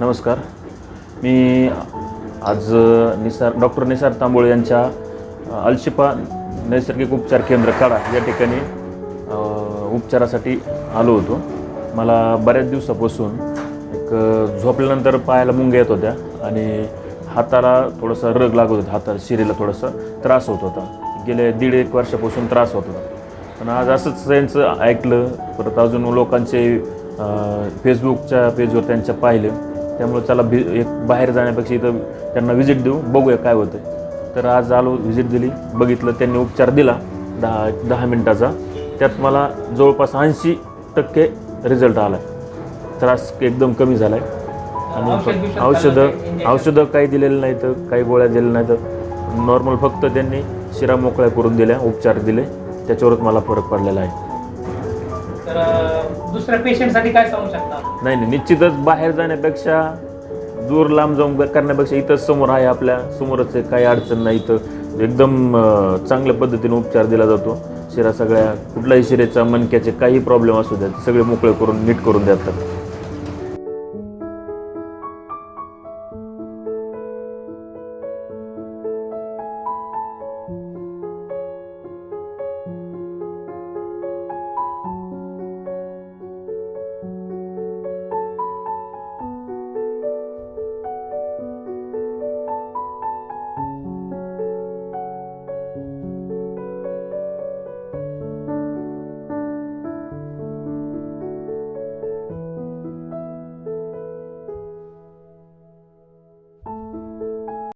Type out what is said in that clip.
नमस्कार. मी आज निसार डॉक्टर निसार तांबोळे यांच्या अल्शिपा नैसर्गिक उपचार केंद्र काढा या ठिकाणी उपचारासाठी आलो होतो. मला बऱ्याच दिवसापासून एक झोपल्यानंतर पायाला मुंग्या येत होत्या आणि हाताला थोडासा रग लागत होता हाताला शिरीला थोडासा त्रास होत होता. गेल्या दीड एक वर्षापासून त्रास होत होता. पण आज असंच त्यांचं ऐकलं परत अजून लोकांचे फेसबुकच्या पेजवर त्यांच्या पाहिलं. त्यामुळे त्याला भि एक बाहेर जाण्यापेक्षा इथं त्यांना व्हिजिट देऊ. बघूया काय होतं तर आज आलो व्हिजिट दिली. बघितलं त्यांनी उपचार दिला दहा दहा मिनटाचा. त्यात मला जवळपास ऐंशी टक्के रिझल्ट आला आहे त्रास एकदम कमी झाला आहे आणि औषध औषधं चालू काही दिलेलं नाही तर काही गोळ्या दिल्या नाही तर नॉर्मल फक्त त्यांनी शिरा मोकळ्या करून दिल्या उपचार दिले. त्याच्यावरच मला फरक पडलेला आहे. तर दुसऱ्या पेशंटसाठी काय सांगू शकता? नाही नाही निश्चितच बाहेर जाण्यापेक्षा दूर लांब जाऊन करण्यापेक्षा इथंच समोर आहे आपल्या. समोरच आहे काही अडचण नाही इथं. एकदम अं, चांगल्या पद्धतीने उपचार दिला जातो. शिरा सगळ्या कुठल्याही शिरेचा मणक्याचे काही प्रॉब्लेम असू द्या सगळे मोकळे करून नीट करून देतात.